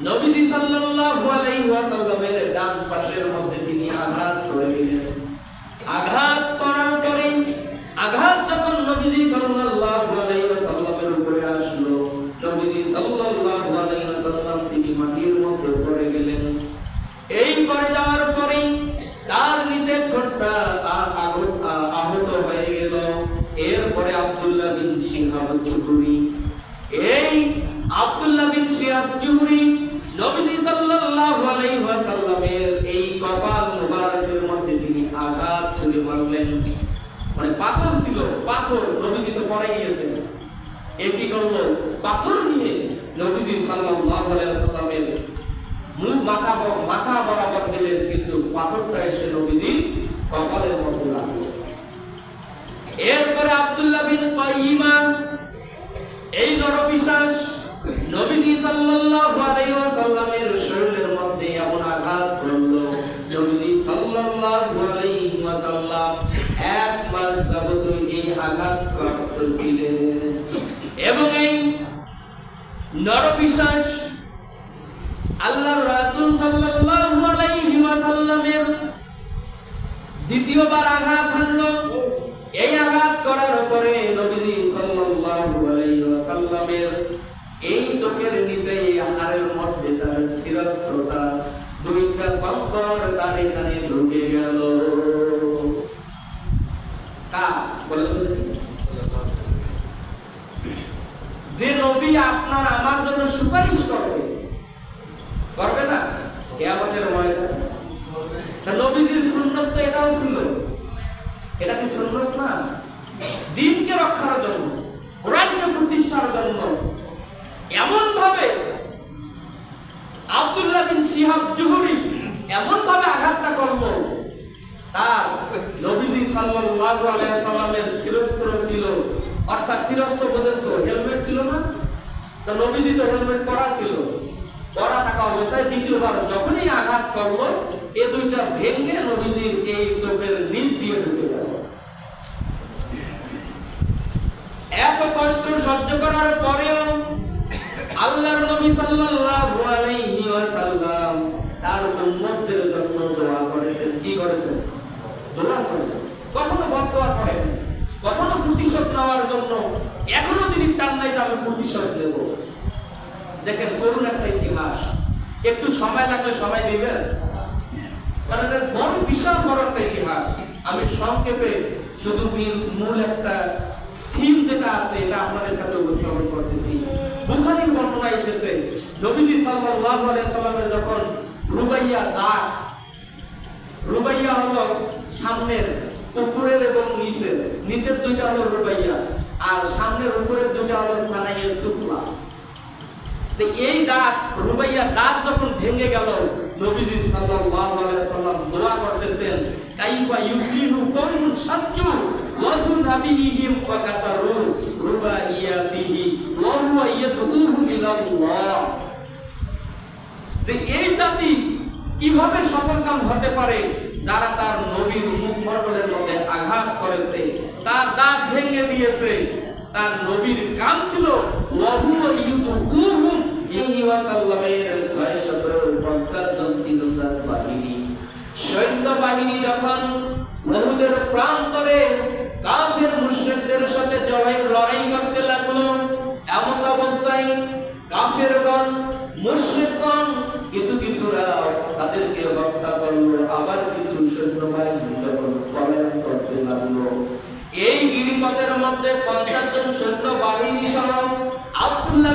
নবীজি সাল্লাল্লাহু আলাইহি ওয়াসাল্লামের ডান পাশের মধ্যে তিনি আঘাত করে দিলেন। আঘাত করার পরে, আঘাত যখন নবীজি সাল্লাল্লাহু আলাইহি ওয়াসাল্লামের উপরে আসলো নবীজি সাল্লাল্লাহু আলাইহি ওয়াসাল্লাম তিনি মাটির মধ্যে পড়ে গেলেন এই পড়ে যাওয়ার পরে তার নিচের ঠোঁটটা আ- আহত আ- আহত হয়ে গেল এরপরে আব্দুল্লাহ বিন সিহাব চুকুরি এই আব্দুল্লাহ বিন সিহাব চুকুরি নবী সাল্লাল্লাহু আলাইহি ওয়াসাল্লামের এই কপাল মুবারকের মধ্যে তিনি আঘাত ছুড়ে মারলেন মানে পাথর ছিল পাথর নবীজি তো পরে গিয়েছেন এ কি করল পাথর নিয়ে নবীজি সাল্লাল্লাহু আলাইহি মুখ মাথা মাথা বরাবর দিলেন, কিন্তু পাথরটা এসে নবীজি কপালের মধ্যে লাগল এরপরে আব্দুল্লাহ দ্বিতীয়বার আঘাত হানলো। এই আঘাত করার পরে নবীজি সাল্লাল্লাহু আলাইহি ওয়াসাল্লামের এই চোখের নিচে হাড়ের মধ্যে তার স্থিরস্থতা দুইটা কঙ্কর তার এখানে ঢুকে গেল। কা বলেন যে নবী আপনার আমার জন্য সুপারিশ করবে করবে না কেয়ামতের ময়দানে তা নবীজির সুন্নত তো এটাও ছিল এটা কি সুন্নত না? দিনকে রক্ষার জন্য, কোরআনকে প্রতিষ্ঠার জন্য এমন ভাবে আব্দুল্লাহ বিন সিহাব জুহুরি এমন ভাবে আঘাতটা করল, তার নবীজি সাল্লাল্লাহু আলাইহি সাল্লামের শিরস্ত্র ছিল। অর্থাৎ শিরস্ত্র পর্যন্ত হেলমেট ছিল না, তো নবীজি তো হেলমেট পরা ছিল। পরা থাকা অবস্থায় দ্বিতীয়বার যখনই আঘাত করল এ দুইটা ভেঙে নবীজির এই চোখের নিচ দিয়ে ঢুকে এত কষ্ট সহ্য করার পরেও আল্লাহর নবী সাল্লাল্লাহু আলাইহি ওয়াসাল্লাম তার উম্মতদের জন্য দোয়া করেছেন। কি করেছেন? দোয়া করেছেন। কখনো বদদোয়া করেন কখনো প্রতিশোধ নেওয়ার জন্য এখনও তিনি চান নাই যে আমি প্রতিশোধ নেব। দেখেন করুন একটা ইতিহাস। একটু সময় লাগলে সময় দিবেন? কারণ বড় বিশাল বড় ইতিহাস। আমি সংক্ষেপে শুধু মূল- একটা থিম যেটা আছে, এটা আপনাদের কাছে উপস্থাপন করতেছি। বুখারীর বর্ণনা এসেছে, নবীজি সাল্লাল্লাহু সাল্লামের যখন রুবাইয়া দাগ রুবাইয়া হলো সামনের উপরের এবং নিচের। নিচের দুইটা হলো রুবাইয়া, আর সামনের উপরের দুইটা হলো সানাইয়ে সুফলা। এই দাঁত রুবাইয়া দাঁত যখন ভেঙে গেল, নবীজি সাল্লাল্লাহু আলাইহি সাল্লাম দোয়া করতেছেন, কাইফা ওয়াজু নাবিহিম ওয়া রুবাইয়াতিহি ওয়া যে এই জাতি কীভাবে সফলকাম হতে পারে? যারা তার নবীর মুখ মুখমণ্ডলের মধ্যে আঘাত করেছে, তার দাঁত ভেঙে দিয়েছে, তার নবীর কাম ছিল ওয়াহুয়া ইউদুহুম ইনি ওয়াসাল্লামের 650 জন তীরন্দাজ বাহিনী সৈন্য বাহিনী যখন উহুদের প্রান্তরে কাফের মুশরিকদের সাথে জবাই লড়াই করতে লাগল, এমন অবস্থায় কাফেরগণ, মুশরিকগণ, কিছু কিছুরা তাদেরকে হত্যা করল, আবার কিছু করতে লাগল। এই গিরিপথের মধ্যে পঞ্চাশ জন সৈন্য বাহিনী সহ আব্দুল্লাহ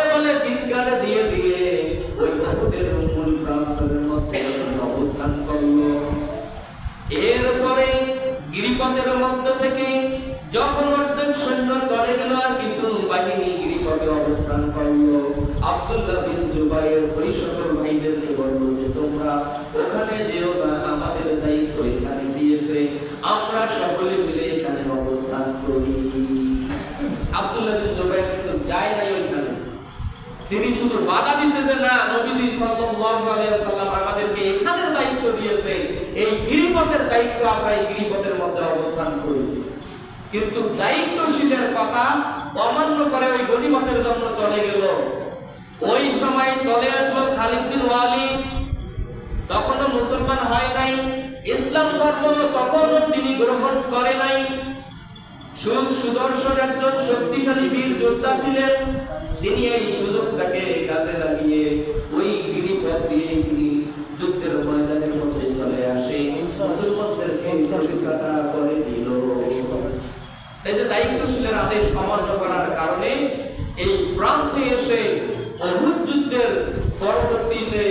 গিরিপথের মধ্য থেকে যখন অর্ধেক সৈন্য চলে গেল আর কিছু বাহিনী গিরিপথে অবস্থান করল। আব্দুল্লাহ বিন জুবাইয়ের ওই সকল ভাইদেরকে বলল যে তোমরা ওখানে যেও না, আমাদের দায়িত্ব এখানে দিয়েছে। আমরা সকলে মিলে এখানে অবস্থান করি। আব্দুল্লাহ বিন জুবাইর কিন্তু যায় নাই ওইখানে। তিনি শুধু বাধা দিছে যে, না, নবীজি সাল্লাল্লাহু আলাইহি সাল্লাম আমাদেরকে এখানের দায়িত্ব দিয়েছে এই গিরিপথের দায়িত্ব আমরা এই গিরিপথের মধ্যে অবস্থান করি। কিন্তু দায়িত্বশীলের কথা অমান্য করে ওই গণিমতের জন্য চলে গেল। ওই সময় চলে আসলো খালিদ বিন ওয়ালিদ। তখনও মুসলমান হয় নাই, ইসলাম ধর্ম তখনও তিনি গ্রহণ করে নাই। সুখ সুদর্শন একজন শক্তিশালী বীর যোদ্ধা ছিলেন। তিনি এই সুযোগটাকে কাজে লাগিয়ে ওই গিরিপথ দিয়ে তিনি যুদ্ধের ময়দানের মধ্যে চলে আসে মুসলমানদেরকে প্রতিষ্ঠাতা করে দিল এই যে দায়িত্বশীলের আদেশ অমান্য করার কারণে এই প্রান্তে এসে অহুদ যুদ্ধের পরবর্তীতে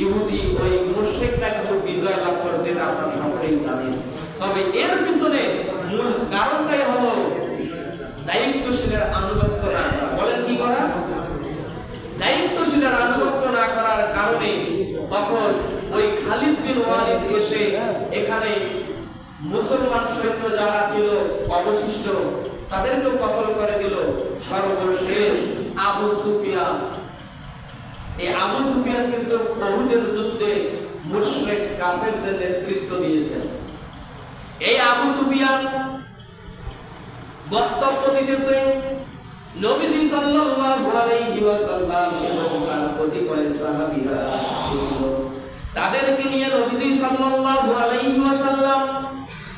ইহুদি ওই মুশরিকরা কিন্তু বিজয় লাভ করছে আপনারা সকলেই জানেন তবে এর পিছনে মূল কারণটাই হলো দায়িত্বশীলের আনুগত্য না বলেন কি করা দায়িত্বশীলের আনুগত্য না করার কারণে তখন ওই খালিদ বিন ওয়ালিদ এসে এখানে মুসলমান সৈন্য যারা ছিল, অবশিষ্ট, তাদেরকেও কতল করে দিল সর্বশেষ আবু সুফিয়ান। এই আবু সুফিয়ান কিন্তু বহুদের যুদ্ধে মুশরিক কাফেরদের নেতৃত্ব দিয়েছেন। এই আবু সুফিয়ান বক্তব্য দিতেছে, নবীজি সাল্লাল্লাহু আলাইহি ওয়াসাল্লাম এবং তার কতিপয় সাহাবীরা। তাদেরকে নিয়ে নবীজি সাল্লাল্লাহু আলাইহি ওয়াসাল্লাম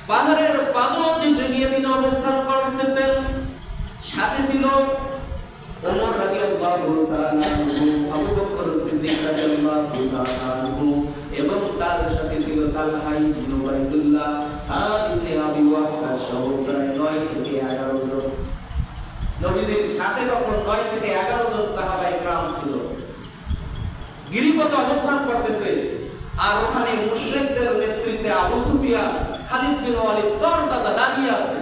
পাহাড়ের পাদদেশে তিনি অবস্থান করতেছেন সাথে ছিল ওমর রাদিয়াল্লাহু তাআলা আবু বকর সিদ্দিক রাদিয়াল্লাহু তাআলা এবং তার সাথে ছিল সাদ ইবনে আবি ওয়াক্কাস সহ প্রায় 9 থেকে 11 জন। নবীদের সাথে তখন 9 থেকে 11 জন সাহাবা ইকরাম ছিল। গিরিপথে অবস্থান করতেছে। আর ওখানে মুশরিকদের নেতৃত্বে আবু সুফিয়ান খালিদ বিন ওয়ালিদ দাঁড়িয়ে আছে।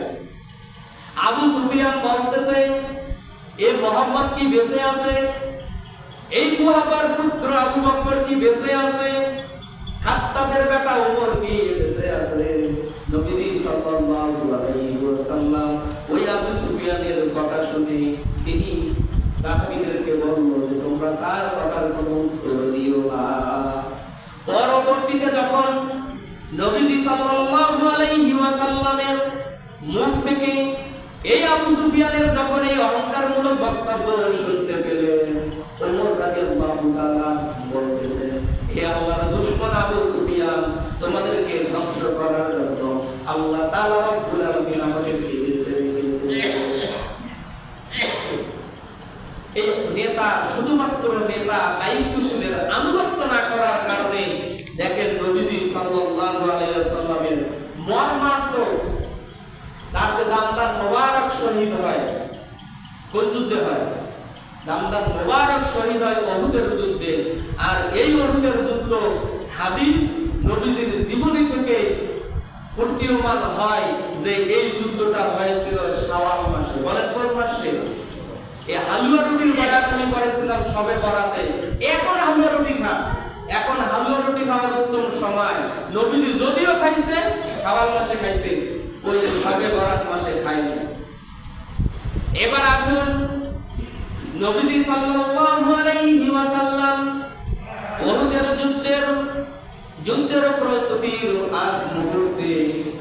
আবু সুফিয়ান বলতেছে, এ মোহাম্মদ কি বেঁচে আছে? এই কুহাবার পুত্র আবু বকর কি বেঁচে আছে? খাত্তাবের বেটা উপর কি বেঁচে আছে নবীজি সাল্লাল্লাহু আলাইহি ওয়াসাল্লাম ওই আবু সুফিয়ানের কথা শুনে তিনি সাহাবীদেরকে বলল যে তোমরা তার কথার কোনো উত্তর দিও না পরবর্তীতে যখন নবীজি সাল্লাল্লাহু আলাইহি ওয়াসাল্লামের মুখ থেকে এই আবু সুফিয়ানের যখন এই অহংকারমূলক বক্তব্য পেলেন ওমর রাদিয়াল্লাহু তাআলা বলতেছে হে আল্লাহর দুশমন আবু সুফিয়ান তোমাদেরকে ধ্বংস করার জন্য আল্লাহ তাআলা রব্বুল আলামিন আমাদেরকে বেছে রেখেছে এই নেতা শুধুমাত্র নেতা দায়িত্বশীলের আনুগত্য না করার কারণে দেখেন নবীজি সাল্লাল্লাহু আলাইহি মর্মার্থ তার দামদার মোবারক শহীদ হয় কোন যুদ্ধে হয়। দামদার মোবারক শহীদ হয় অহুদের যুদ্ধে। আর এই অহুদের যুদ্ধ হাদিস নবীজির জীবনী থেকে প্রতীয়মান হয় যে এই যুদ্ধটা হয়েছিল শাওয়াল মাসে। বলেন কোন মাসে? এই হালুয়া রুটির বাজার আমি করেছিলাম সবে করাতে এখন হালুয়া রুটি খান এখন হালুয়া রুটি খাওয়ার উত্তম সময়। নবীজি যদিও খাইছে শাওয়াল মাসে খাইছে, ওই সবে বরাত মাসে খাইনি এবার আসুন, নবীজি সাল্লাল্লাহু আলাইহি ওয়াসাল্লাম ওহুদের যুদ্ধের যুদ্ধের প্রস্তুতির আগ মুহূর্তে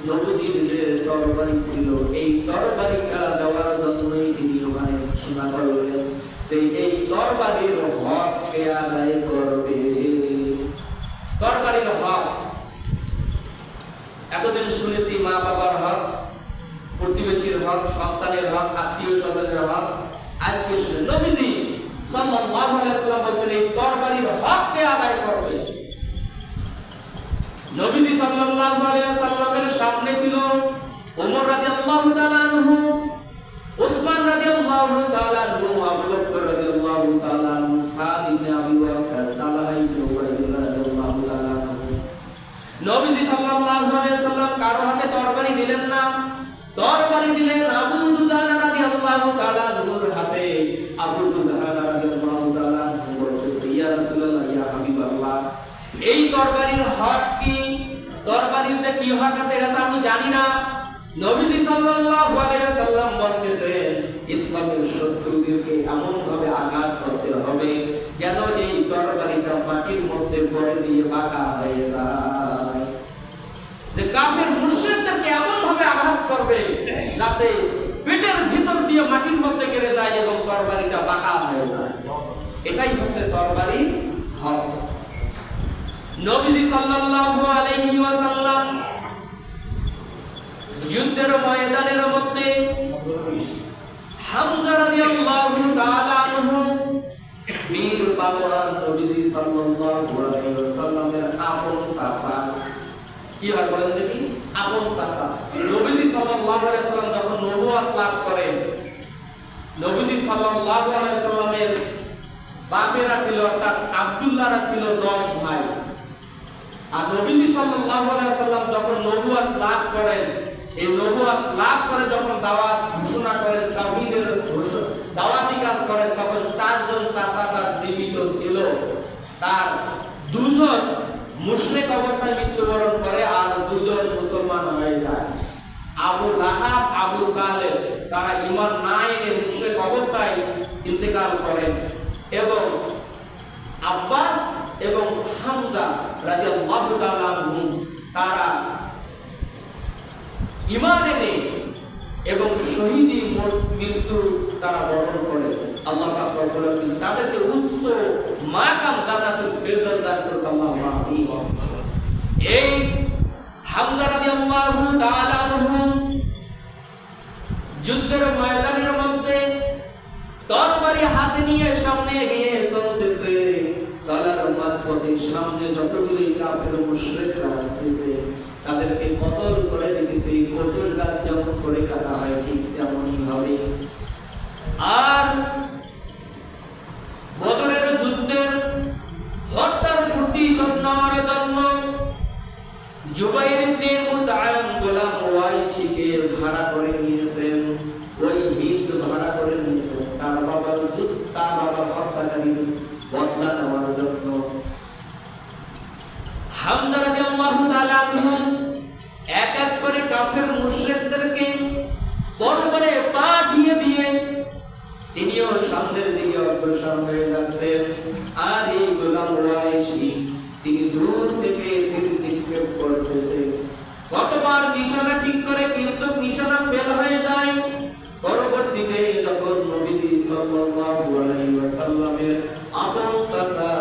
নবীজির যে তরবারি ছিল, এই তরবারিটা দেওয়ার জন্যই তিনি ওখানে ঘোষণা করলেন যে এই তরবারির হক কে আদায় করবে তরবারির হক এতদিন শুনেছি মা বাবার হক প্রতিবেশীর হক সন্তানের হক আত্মীয় স্বজনের হক আজকে শুনে নবীজি সাল্লাল্লাহু আলাইহি ওয়াসাল্লাম বলছেন, এই তরবারির হক কে আদায় করবে। নবীজি সাল্লাল্লাহু আলাইহি ওয়াসাল্লামের সামনে ছিল ওমর রাদিয়াল্লাহু তাআলা আনহু, উসমান রাদিয়াল্লাহু তাআলা আনহু, আবু বকর রাদিয়াল্লাহু তাআলা আনহু, সাদ ইবনে আবি ওয়াক্কাস, তালহা ইবনে উবাইদুল্লাহ রাদিয়াল্লাহু তাআলা আনহু। নবীজি সাল্লাল্লাহু আলাইহি ওয়াসাল্লাম কারও হাতে তরবারি দিলেন না। তরবারি দিলেন আবু দুজানা রাদিয়াল্লাহু তাআলা আনহুর হাতে। আবু দুজানা রাদিয়াল্লাহু তাআলা বলতেছে ইয়া রাসূলুল্লাহ, ইয়া হাবিবাল্লাহ। এই তরবারির হক কি? তরবারির যে কি হক আছে এটা আমি জানি না। নবীজি সাল্লাল্লাহু আলাইহি ওয়াসাল্লাম বলতেছেন, ইসলামের শত্রুদেরকে এমন ভাবে আঘাত করতে হবে যেন এই তরবারিটা মাটির মধ্যে পড়ে দিয়ে বাঁকা হয়ে যায়। করবে যাতে পেটের ভিতর দিয়ে মাটির মধ্যে গেড়ে যায় এবং তরবারিটা বাঁকা হয়ে যায়। এটাই হচ্ছে তরবারি নবীজি সাল্লাল্লাহু আলাইহি ওয়াসাল্লাম যুদ্ধের ময়দানের মধ্যে হামজা রাদিয়াল্লাহু তাআলা আনহু বীর পালোয়ান নবীজি সাল্লাল্লাহু আলাইহি ওয়াসাল্লামের আপন চাচা। কি হয় বলেন আপন চাচা নবীজি সাল্লাল্লাহু আলাইহি ওয়াসাল্লাম যখন নবুয়ত লাভ করেন, নবীজি সাল্লাল্লাহু আলাইহি ওয়াসাল্লামের বাপেরা ছিল, অর্থাৎ আব্দুল্লাহরা ছিল 10 ভাই। আর নবীজি সাল্লাল্লাহু আলাইহি ওয়াসাল্লাম যখন নবুয়ত লাভ করেন, এই নবুয়ত লাভ করে যখন দাওয়াত ঘোষণা করেন, তাওহীদের ঘোষণা দাওয়াতি কাজ করেন, তখন চারজন চাচা তার জীবিত ছিল। তার দুজন মুশরিক অবস্থায় মৃত্যুবরণ করে আর দুজন মুসলমান হয়ে যায় আবু লাহাব, আবু তালেব, তারা ঈমান না এনে মুশরিক অবস্থায় ইন্তেকাল করেন। এবং আব্বাস এবং হামজা রাদিয়াল্লাহু তাআলা তারা ঈমান এনে এবং শহীদি মৃত্যু তারা বরণ করে। আল্লাহ তাদেরকে উচ্চ মাকাম জান্নাতুল ফিরদাউস দান করুন আল্লাহুম্মা আমিন এই হামজা রাদিয়াল্লাহু তাআলা যুদ্ধের ময়দানের মধ্যে তরবারি হাতে নিয়ে সামনে এগিয়ে চলতেছে। চলার মাঝপথে সামনে যতগুলি কাফের মুশরিকরা আসতেছে, তাদেরকে কতল করে দিতেছে কতল গাছ যেমন করে কাটা হয় ঠিক তেমনই ভাবে আর বদরের যুদ্ধের হত্যার প্রতিশোধ নেওয়ার জন্য জুবাইর ইবনে মুতাআম গোলাম ওয়াইশিকে ভাড়া করে নিয়েছেন ওই হিন্দ ভাড়া করে নিয়েছেন তার বাবার যুদ্ধ তার বাবার হত্যাকারীর বদলা নেওয়ার জন্য হামজা রাদিয়াল্লাহু তাআলা আনহু এক এক করে কাফের মুশরিকদেরকে তরবারে পাঠিয়ে দিয়ে তিনিও সামনের দিকে অগ্রসর হয়ে যাচ্ছেন আর এই গোলাম ওয়াইশি তিনি দূর থেকে তীর নিক্ষেপ নিশানা ঠিক করে কিন্তু নিশানা ফেল হয়ে যায়। পরবর্তীতে যখন নবীজি সাল্লাল্লাহু আলাইহি ওয়াসাল্লামের চাচা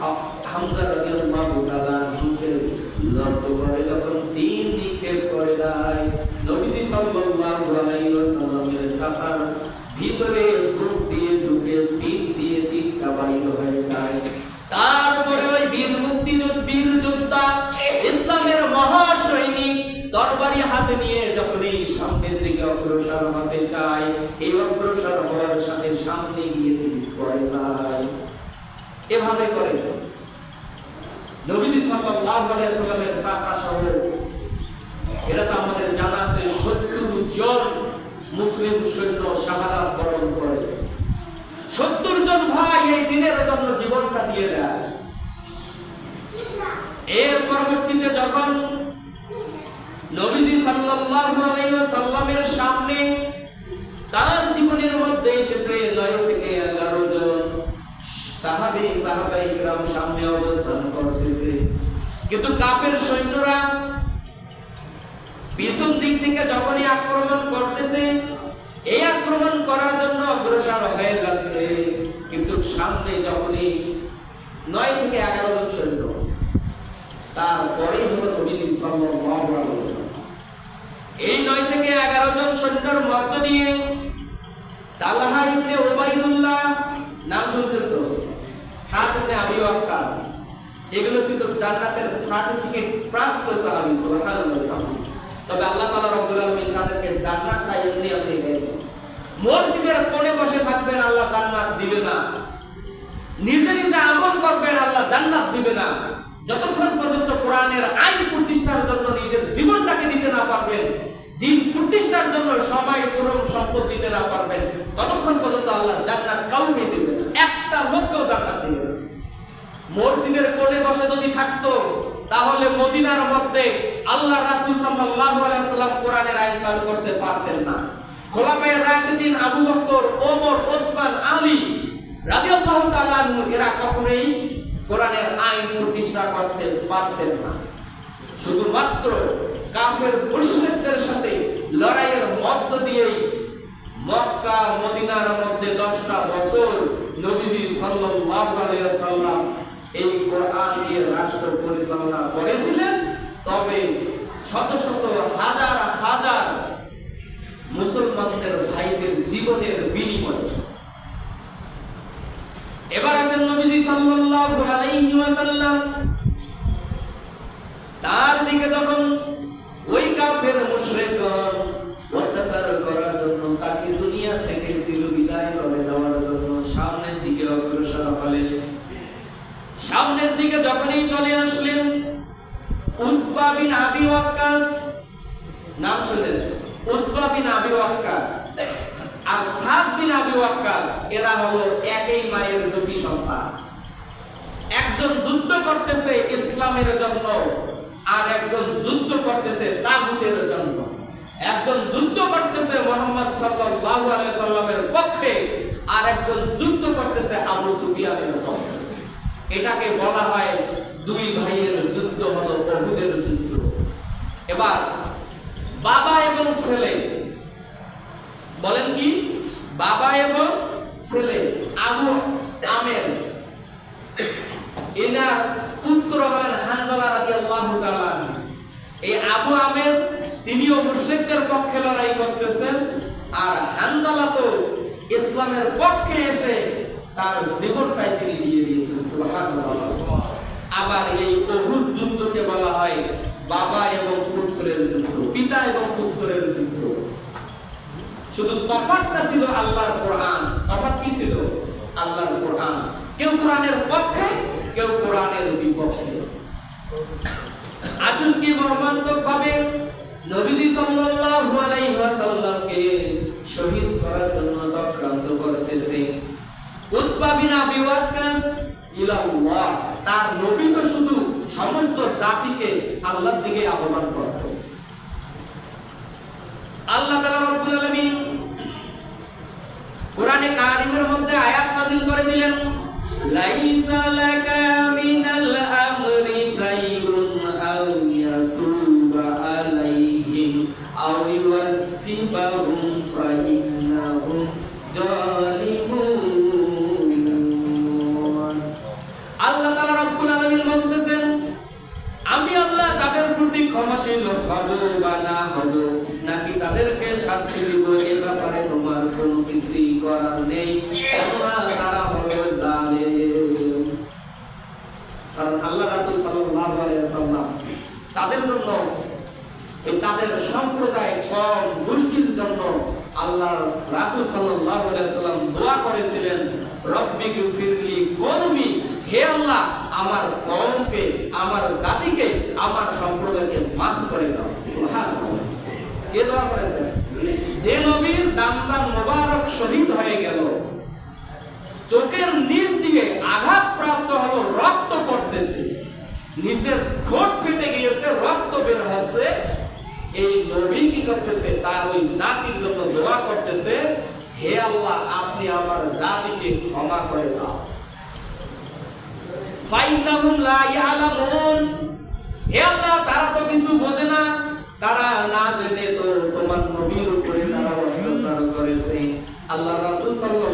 হা- হামজা রাদিয়াল্লাহু তাআলা আনহুকে লক্ষ্য করে যখন তীর নিক্ষেপ করে দেয় নবীজি সাল্লাল্লাহু আলাইহি ওয়াসাল্লামের চাচার ভিতরে বুক দিয়ে ঢুকে তীর দিয়ে তীরটা বাইর হয়ে যায় তারপরে ওই বীর মুক্তি বীর যোদ্ধা ইসলামের মহাসৈনিক তরবারি হাতে নিয়ে যখন এই সামনের দিকে অগ্রসর হতে চায় এই অগ্রসর হওয়ার সাথে সামনে গিয়ে তিনি পড়ে যায় এভাবে করে নবীজি সাল্লাল্লাহু আলাইহি ওয়াসাল্লামের চাচা সহ এটা তো আমাদের জানা আছে সত্তর জন মুসলিম সৈন্য শাহাদাত বরণ করে। সত্তর জন ভাই এই দিনের জন্য জীবনটা দিয়ে দেয়। এর পরবর্তীতে যখন নবীজি ওয়াসাল্লামের সামনে তার জীবনের মধ্যে এসেছে নয় থেকে এগারো জন সাহাবী, সাহাবাই গ্রাম সামনে অবস্থান করতেছে। কিন্তু কাপের সৈন্যরা পিছন দিক থেকে যখনই আক্রমণ করতেছে এই আক্রমণ করার জন্য অগ্রসর হয়ে যাচ্ছে কিন্তু সামনে যখনই নয় থেকে এগারো জন সৈন্য তারপরে হলো ওয়াসাল্লাম এই নয় থেকে এগারো জন সৈন্যের মধ্য দিয়ে তালহা ইবনে উবাইদুল্লাহ, নাম শুনছেন তো? সাত ইবনে আবি এগুলো কিন্তু জান্নাতের সার্টিফিকেট প্রাপ্ত সাহাবী, সুবহানাল্লাহ তবে আল্লাহ তাআলা রব্বুল আলামিন তাদেরকে জান্নাতটা এমনি আপনি দেন মসজিদের কোণে বসে থাকবেন, আল্লাহ জান্নাত দিবে না। নিজে নিজে আমল করবেন, আল্লাহ জান্নাত দিবে না। যতক্ষণ পর্যন্ত কোরআনের আইন প্রতিষ্ঠার জন্য নিজের জীবনটাকে দিতে না পারবেন, দিন প্রতিষ্ঠার জন্য সবাই শ্রম, সম্পদ দিতে না পারবেন, ততক্ষণ পর্যন্ত আল্লাহ জান্নাত কাউকে দিবে একটা লোককেও জান্নাত দিবে মসজিদের কোণে বসে যদি থাকতো, তাহলে মদিনার মধ্যে আল্লাহ রাসূল সাল্লাল্লাহু আলাইহি কোরআনের আইন চালু করতে পারতেন না। খোলাফায়ে রাশিদিন আবু বকর ওমর, ওসমান, আলী রাদিয়াল্লাহু তাআলা এরা কখনোই কোরআনের আইন প্রতিষ্ঠা করতে পারতেন না। শুধুমাত্র কাফের মুশরিকদের সাথে লড়াইয়ের মধ্য দিয়েই মক্কা, মদিনার মধ্যে দশটা বছর নবীজি সাল্লাল্লাহু আলাইহি সাল্লাম এই কোরআন দিয়ে রাষ্ট্র পরিচালনা করেছিলেন। তবে শত শত হাজার হাজার মুসলমানদের ভাইদের জীবনের বিনিময়। এবার আসেন নবীজি সাল্লাল্লাহু আলাইহি ওয়াসাল্লাম। তার দিকে যখন ওই কাফের মুশরিকগণ অত্যাচার করার জন্য তাকে দুনিয়া থেকে চির বিদায় করে দেওয়ার জন্য সামনের দিকে অগ্রসর হলেন। সামনের দিকে যখনই চলে আসলেন, উতবা বিন আবি ওয়াক্কাস নাম শুনলেন উতবা বিন আবি ওয়াক্কাস। আর সাদ বিন আবি ওয়াক্কাস, এরা হলো একই মায়ের দুটি সন্তান। একজন যুদ্ধ করতেছে ইসলামের জন্য, আর একজন যুদ্ধ করতেছে তাগুতের জন্য। একজন যুদ্ধ করতেছে মোহাম্মদ সাল্লাল্লাহু আলাইহি সাল্লামের পক্ষে, আর একজন যুদ্ধ করতেছে আবু সুফিয়ানের পক্ষে। এটাকে বলা হয় দুই ভাইয়ের যুদ্ধ হলো অহুদের যুদ্ধ। এবার বাবা এবং ছেলে বলেন কি? বাবা এবং ছেলে, আবু আমের। এনার পুত্র হলেন হানজালা রাদিয়াল্লাহু তাআলা এই আবু আমের, তিনিও মুশরিকদের পক্ষে লড়াই করতেছেন, আর হানজালা তো ইসলামের পক্ষে এসে তার জীবনটাই তিনি দিয়ে দিয়েছেন আবার এই অহুদ যুদ্ধকে বলা হয় বাবা এবং পুত্রের যুদ্ধ, পিতা এবং পুত্রের যুদ্ধ। শুধু তফাৎটা ছিল আল্লাহর কোরআন। তফাৎ কি ছিল? আল্লাহর কোরআন। কেউ কোরআনের পক্ষে, কেউ কোরআনের বিপক্ষে। আসুন কি মর্মান্তক ভাবে নবীজি সাল্লাল্লাহু আলাইহি ওয়াসাল্লামকে শহীদ করার জন্য চক্রান্ত করতেছে। উতবা বিন আবি ওয়াক্কাস ইলাল্লাহ। তার নবী তো শুধু সমস্ত জাতিকে আল্লাহর দিকে আহ্বান করতেন আল্লাহ তাআলা রব্বুল আলামিন কোরআনে কারিমের মধ্যে আয়াত নাযিল করে দিলেন লাইসা লাকা মিনাল আমরি শাইউন আও ইয়াতুবা আলাইহিম আও ইউযিবাহুম ফাইন্নাহুম জালিমুন আল্লাহ তাআলা রব্বুল আলামিন বলতেছেন আমি আল্লাহ তাদের প্রতি ক্ষমাশীল হব বা না হব, নাকি তাদেরকে শাস্তি দিব? এ ব্যাপারে তোমার কোনো কিছুই করার নেই তারা হলো জালেম কারণ আল্লাহ রাসূল সাল্লাল্লাহু আলাইহি ওয়াসাল্লাম তাদের জন্য তাদের সম্প্রদায় কম গোষ্ঠীর জন্য আল্লাহ রাসূল সাল্লাল্লাহু আলাইহি ওয়াসাল্লাম দোয়া করেছিলেন, রব্বি গফিরলি কওমি, হে আল্লাহ, আমার কওমকে, আমার জাতিকে, আমার সম্প্রদায়কে মাফ করে দাও। সুবহানাল্লাহ। কে দোয়া করেছেন? যে নবীর দান্দান মোবারক শহীদ হয়ে গেল, চোখের নিচ দিয়ে আঘাত প্রাপ্ত হলো, রক্ত পড়তেছে। নিচের ঠোঁট ফেটে গিয়েছে, রক্ত বের হচ্ছে এই নবী কি করতেছে? তার ওই জাতির জন্য দোয়া করতেছে, হে আল্লাহ, আপনি আমার জাতিকে ক্ষমা করে দাও। তারা তো কিছু বোঝে না। তারা না জেনে তো তোমার নবীর উপরে তারা অত্যাচার করেছে। আল্লাহ রাসূল সাল্লাল্লাহু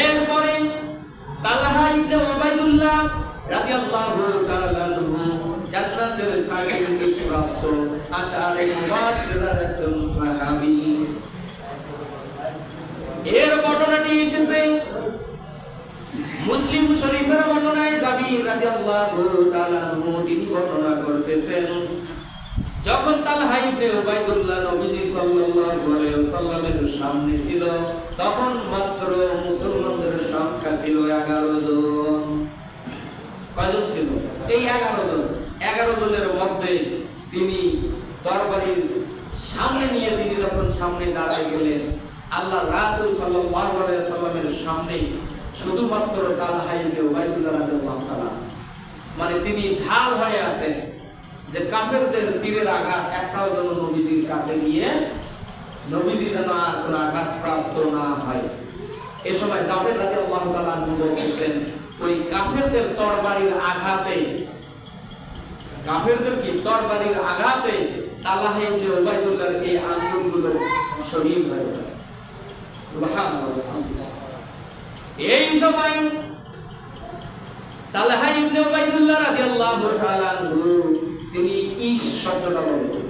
এরপরে তালহা ইবনে উবাইদুল্লাহ রাদিয়াল্লাহু তাআলা আনহু জান্নাতের সার্টিফিকেট প্রাপ্ত। আশারে মুবাশশিরার একজন সাহাবী এর ঘটনাটি এসেছে মুসলিম শরীফের বর্ণনায় জাবির রাদিয়াল্লাহু তাআলা আনহু তিনি বর্ণনা করতেছেন যখন তালহা ইবনে উবাইদুল্লাহ নবীজি সাল্লাল্লাহু আলাইহি ওয়াসাল্লামের সামনে ছিল, তখন মাত্র মুসলমানদের সংখ্যা ছিল 11 জন। কয়জন ছিল? এই 11 জন। 11 জনের মধ্যে তিনি দরবারের সামনে নিয়ে তিনি যখন সামনে দাঁড়ায় গেলেন, আল্লাহ রাসূল সাল্লাল্লাহু আলাইহি ওয়াসাল্লামের সামনে শুধুমাত্র তালহা ইবনে উবাইদুল্লাহ রাদিয়াল্লাহু তাআলা মানে তিনি ঢাল হয়ে আছেন। যে কাফেরদের তীরের আঘাত একটাও যেন নবীজির কাছে নিয়ে নবীজি যেন আর কোনো আঘাত প্রাপ্ত না হয়। এ সময় জাবের রাজি আল্লাহ তাআলা বলতেছেন, ওই কাফেরদের তরবারির আঘাতে, কাফেরদের কি তরবারির আঘাতে ইবনে উবাইদুল্লাহর এই আঙ্গুলগুলো শহীদ হয়ে যায়। এই সময় তালহা ইবনে উবাইদুল্লাহ রাদিয়াল্লাহু তাআলা তিনি ইস শব্দটা বলেছেন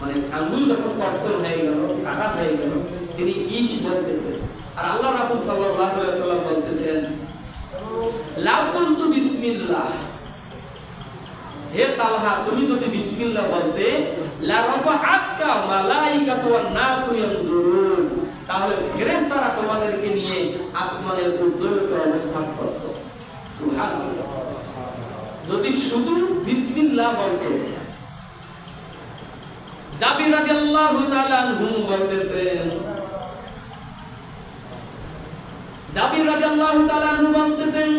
মানে আঙ্গুল যখন কর্তন হয়ে গেল আঘাত হয়ে গেল, তিনি ইস বলতেছেন। আর আল্লাহ রাসূল সাল্লাল্লাহু আলাইহি ওয়াসাল্লাম বলতেছেন, লাউ কুনতু বিসমিল্লাহ। হে তালহা, তুমি যদি বিসমিল্লাহ বলতে নাসু ইয়ানজুরুন, তাহলে ফেরেশতারা তোমাদেরকে নিয়ে আসমানের উদ্দোলকে অবস্থান করত। সুবহানাল্লাহ। যদি শুধু বিসমিল্লাহ বলতো। জাবির রাদিয়াল্লাহু তাআলা আনহু বলতেছেন জাবির রাদিয়াল্লাহু তাআলা আনহু বলতেছেন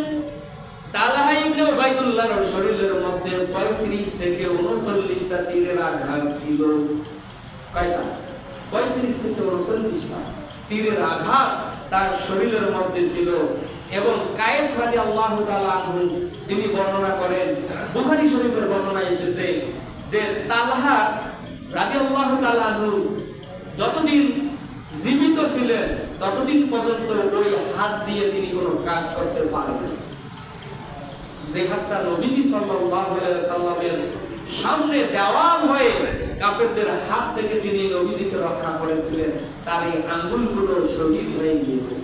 তালহা ইবনে উবাইদুল্লাহর শরীরের মধ্যে 35 থেকে 39 টা তীরের আঘাত ছিল। কয়টা? 35 থেকে 39 টা তীরের আঘাত তার শরীরের মধ্যে ছিল। এবং কায়েস রাদিয়াল্লাহু তাআলা আনহু, তিনি বর্ণনা করেন, বুখারী শরীফের বর্ণনা এসেছে যে তালহা রাদিয়াল্লাহু তাআলা আনহু যতদিন জীবিত ছিলেন, ততদিন পর্যন্ত ওই হাত দিয়ে তিনি কোনো কাজ করতে পারেন যে হাতটা নবীজি আলাইহি সাল্লামের সামনে দেওয়াল হয়ে কাফেরদের হাত থেকে তিনি নবীজিকে রক্ষা করেছিলেন তার এই আঙ্গুলগুলো শহীদ হয়ে গিয়েছিল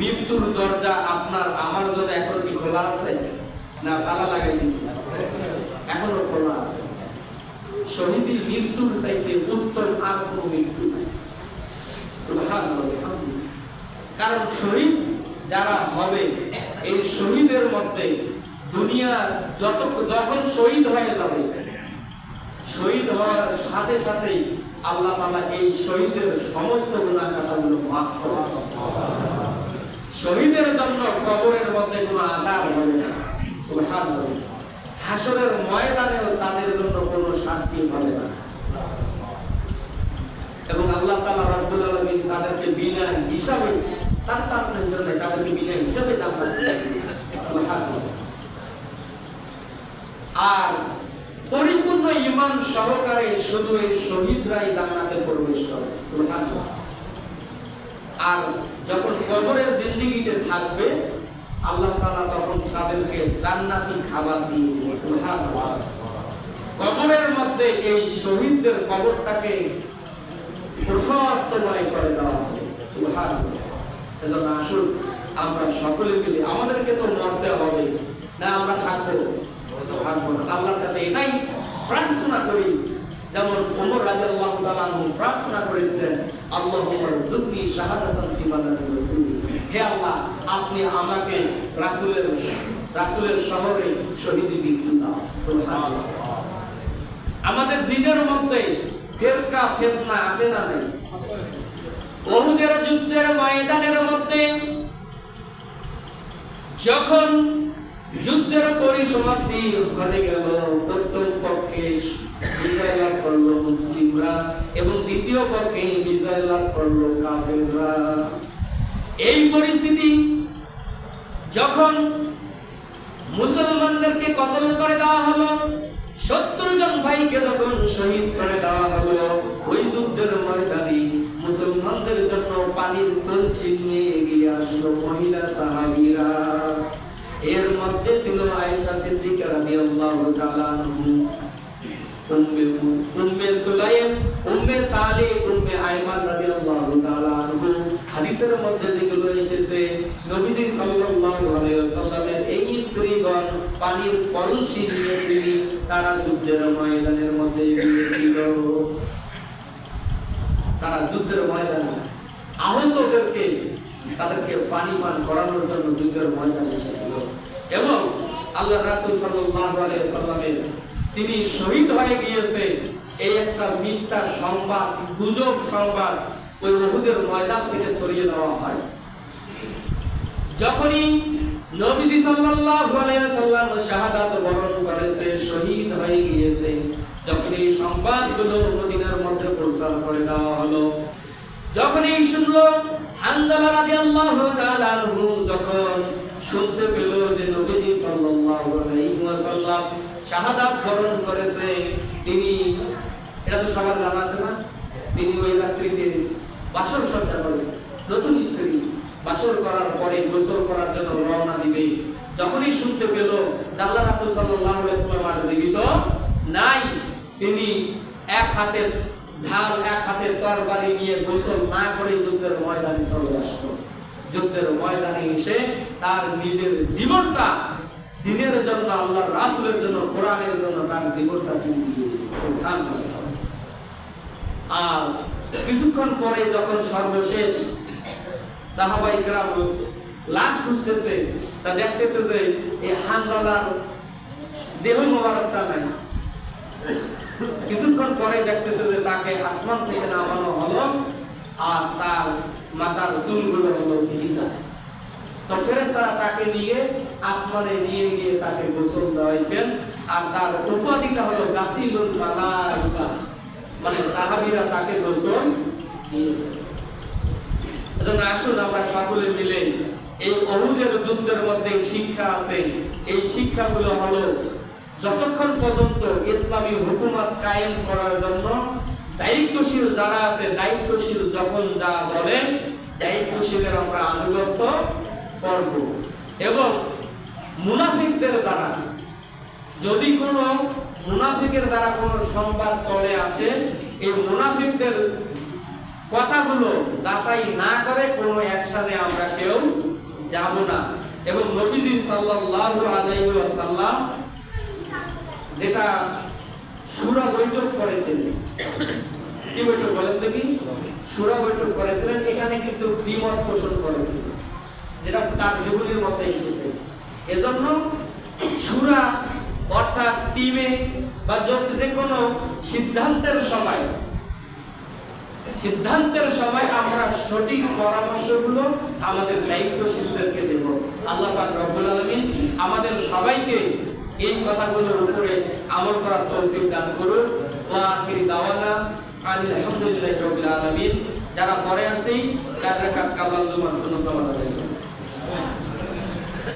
মৃত্যুর দরজা আপনার, আমার জন্য এখন কি খোলা আছে? না, তালা লাগাই দিয়েছি। এখনও খোলা আছে। শহীদের মৃত্যুর চাইতে উত্তম আর মৃত্যু কারণ শহীদ যারা হবে, এই শহীদের মধ্যে দুনিয়া যত যখন শহীদ হয়ে যাবে, শহীদ হওয়ার সাথে সাথেই আল্লাহ তাআলা এই শহীদের সমস্ত কথাগুলো মাফ করে শহীদের জন্য কবরের মধ্যে কোনো আযাব হবে না। সুবহানাল্লাহ। হাসরের ময়দানেও তাদের জন্য কোনো শাস্তি হবে না। এবং আল্লাহ তাআলা রব্বুল আলামিন তাদেরকে বিনা হিসাবে, তার তার জন্য তাদেরকে বিনা হিসাবে। সুবহানাল্লাহ। আর পরিপূর্ণ ইমান সহকারে শুধু এই শহীদরাই জান্নাতে প্রবেশ করে। সুবহানাল্লাহ। আর যখন কবরের জিন্দেগিতে থাকবে, আল্লাহ তাআলা তখন তাদেরকে জান্নাতি খাবার দিয়ে কবরের মধ্যে এই শহীদদের কবরটাকে প্রশস্তময় করে দেওয়া আসুন, আমরা সকলে মিলে, আমাদেরকে তো মরতে হবে, না আমরা থাকব? থাকব না। আল্লাহর কাছে এটাই প্রার্থনা করি। যেমন ওমর রাদিয়াল্লাহু তাআলা প্রার্থনা করেছিলেন আপনি আমাকে রাসূলের রাসূলের শহরে শহীদি মৃত্যু দাও। আমাদের দিনের মধ্যে ফেরকা, ফেতনা আছে না নাই? ওহুদের যুদ্ধের ময়দানের মধ্যে যখন যুদ্ধের পরিসমাপ্তি ঘটে গেল প্রথম পক্ষে বিজয় লাভ করল মুসলিমরা এবং দ্বিতীয় পক্ষে বিজয় লাভ করল কাফেররা। এই পরিস্থিতি যখন মুসলমানদেরকে কতল করে দেওয়া হলো, সত্তর ভাইকে যখন শহীদ করে দেওয়া উম্মে উম্মে সুলাইম উম্মে সালে উম্মে আইমান রাদিয়াল্লাহু তাআলা আনহু হাদিসের মধ্যে যেগুলো এসেছে নবীজি সাল্লাল্লাহু আলাইহি ওয়াসাল্লামের এই স্ত্রীগণ পানির কলসি নিয়ে তিনি তারা যুদ্ধের ময়দানের মধ্যে গিয়েছিল তারা যুদ্ধের ময়দানে আহতদেরকে তাদেরকে পানি পান করানোর জন্য যুদ্ধের ময়দানে এসেছিল। এবং আল্লাহ রাসূল সাল্লাল্লাহু আলাইহি সাল্লামের তিনি শহীদ হয়ে গিয়েছে। এই একটা মিথ্যা সংবাদ, গুজব সংবাদ ওই উহুদের ময়দান থেকে সরিয়ে দেওয়া হয়। যখনই নবীজি সাল্লাল্লাহু আলাইহি সাল্লাম শাহাদাত বরণ করেছে, শহীদ হয়ে গিয়েছে, যখন এই সংবাদগুলো মদিনার মধ্যে প্রচার করে দেওয়া হলো, যখন এই শুনলো হানজালা রাদিয়াল্লাহু তাআলা আনহু, যখন শুনতে পেল যে নবীজি সাল্লাল্লাহু আলাইহি ওয়াসাল্লাম শাহাদাত বরণ করেছে। তিনি, এটা তো সবার জানা আছে না? তিনি ওই রাত্রিতে বাসর সজ্জা করেছেন নতুন স্ত্রী বাসর করার পরে গোসল করার জন্য রওনা দিবে। যখনই শুনতে পেল আল্লাহ রাসূল সাল্লাল্লাহু আর জীবিত নাই, তিনি এক হাতের ঢাল, এক হাতের তরবারি নিয়ে গোসল না করে যুদ্ধের ময়দানে চলে আসলো। যুদ্ধের ময়দানে এসে তার নিজের জীবনটা দিনের জন্য, আল্লাহর রাসূলের জন্য, কোরআনের জন্য তার জীবনটা। আর কিছুক্ষণ পরে যখন সর্বশেষ সাহাবাই লাশ খুঁজতেছে, তা দেখতেছে যে এই হানজালার দেহ মোবারকটা নাই কিছুক্ষণ পরে দেখতেছে যে তাকে আসমান থেকে নামানো হলো আর তার মাথার চুলগুলো হলো ভিজা তো ফেরেশতারা তাকে নিয়ে আসমানে নিয়ে গিয়ে তাকে গোসল দেওয়াইছেন। আর তার উপাধিটা হলো গাসিলুল মালাইকা। মানে তাকে গোসল দিয়েছেন। এজন্য আসুন আমরা সকলে মিলে এই অহুদের যুদ্ধের মধ্যে শিক্ষা আছে। এই শিক্ষাগুলো হলো যতক্ষণ পর্যন্ত ইসলামী হুকুমত কায়েম করার জন্য দায়িত্বশীল যারা আছে, দায়িত্বশীল যখন যা বলেন, দায়িত্বশীলের আমরা আনুগত্য করব এবং মুনাফিকদের দ্বারা, যদি কোনো মুনাফিকের দ্বারা কোনো সংবাদ চলে আসে, এই মুনাফিকদের কথাগুলো যাচাই না করে কোনো একসাথে আমরা কেউ যাব না। এবং নবীজি সাল্লাল্লাহু আলাইহি যেটা সুরা বৈঠক করেছিলেন কি বৈঠক বলেন দেখি? সুরা বৈঠক করেছিলেন, এখানে কিন্তু দ্বিমত পোষণ করেছিলেন যেটা তার জীবনের মধ্যে এসেছে। এজন্য সুরা অর্থাৎ টিমে বা যে- কোনো সিদ্ধান্তের সময় সিদ্ধান্তের সময় আমরা সঠিক পরামর্শগুলো আমাদের দায়িত্বশীলদেরকে দেব। আল্লাহ পাক রব্বুল আলামিন আমাদের সবাইকে এই কথাগুলোর উপরে আমল করার তৌফিক দান করুন। ওয়া আখির দাওয়ানা যারা পরে আছি রাকাত কাবাল জুমার সুন্নাত